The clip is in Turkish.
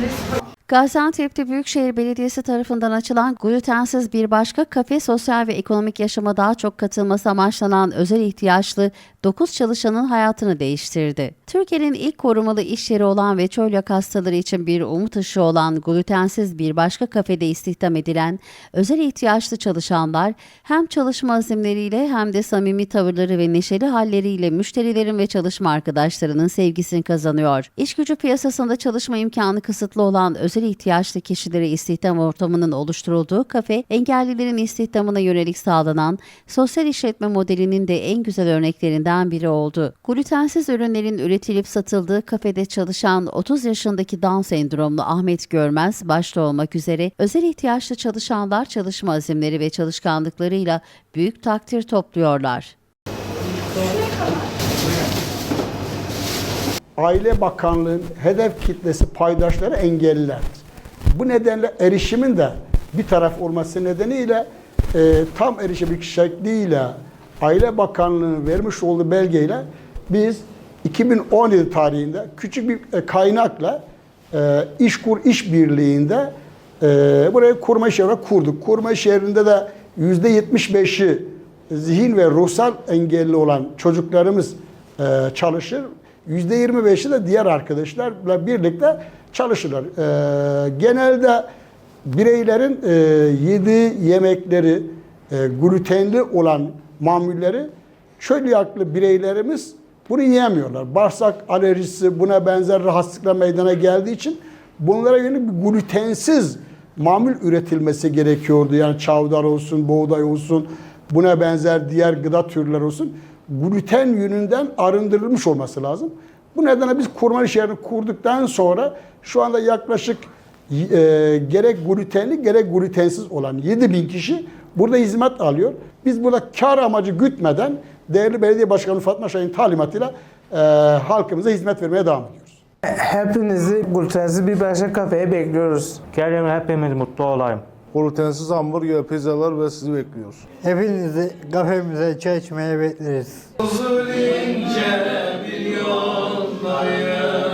This Gaziantep'te Büyükşehir Belediyesi tarafından açılan glutensiz bir başka kafe sosyal ve ekonomik yaşama daha çok katılması amaçlanan özel ihtiyaçlı 9 çalışanın hayatını değiştirdi. Türkiye'nin ilk korumalı iş yeri olan ve çölyak hastaları için bir umut ışığı olan glutensiz bir başka kafede istihdam edilen özel ihtiyaçlı çalışanlar hem çalışma azimleriyle hem de samimi tavırları ve neşeli halleriyle müşterilerin ve çalışma arkadaşlarının sevgisini kazanıyor. İş gücü piyasasında çalışma imkanı kısıtlı olan özel ihtiyaçlı kişilere istihdam ortamının oluşturulduğu kafe, engellilerin istihdamına yönelik sağlanan sosyal işletme modelinin de en güzel örneklerinden biri oldu. Glutensiz ürünlerin üretilip satıldığı kafede çalışan 30 yaşındaki Down sendromlu Ahmet Görmez başta olmak üzere özel ihtiyaçlı çalışanlar çalışma azimleri ve çalışkanlıklarıyla büyük takdir topluyorlar. Aile Bakanlığı'nın hedef kitlesi paydaşları engellilerdir. Bu nedenle erişimin de bir taraf olması nedeniyle e, tam erişebilmek şekliyle Aile Bakanlığı'nın vermiş olduğu belgeyle biz 2017 tarihinde küçük bir e, kaynakla e, İşkur İşbirliği'nde e, burayı kurma şehri kurduk. Kurma şehrinde de %75'i zihin ve ruhsal engelli olan çocuklarımız e, çalışır. %25'i de diğer arkadaşlarla birlikte çalışırlar. E, genelde bireylerin e, yediği yemekleri e, glutenli olan mamulleri çölyaklı bireylerimiz bunu yiyemiyorlar. Bağırsak alerjisi buna benzer rahatsızlıklar meydana geldiği için bunlara yönelik bir glutensiz mamul üretilmesi gerekiyordu. Yani çavdar olsun, buğday olsun, buna benzer diğer gıda türleri olsun. Gluten yönünden arındırılmış olması lazım. Bu nedenle biz kurma şehrini kurduktan sonra şu anda yaklaşık e, gerek glutenli gerek glutensiz olan 7 bin kişi burada hizmet alıyor. Biz burada kar amacı gütmeden değerli belediye başkanı Fatma Şahin talimatıyla e, halkımıza hizmet vermeye devam ediyoruz. Hepinizi glutensiz bir başka kafeye bekliyoruz. Gelin hepimiz mutlu olayım glutensiz hamburger, pizzalar ve sizi bekliyor. Hepinizi kafemize çay içmeye bekleriz. Uzun ince bir yoldayım.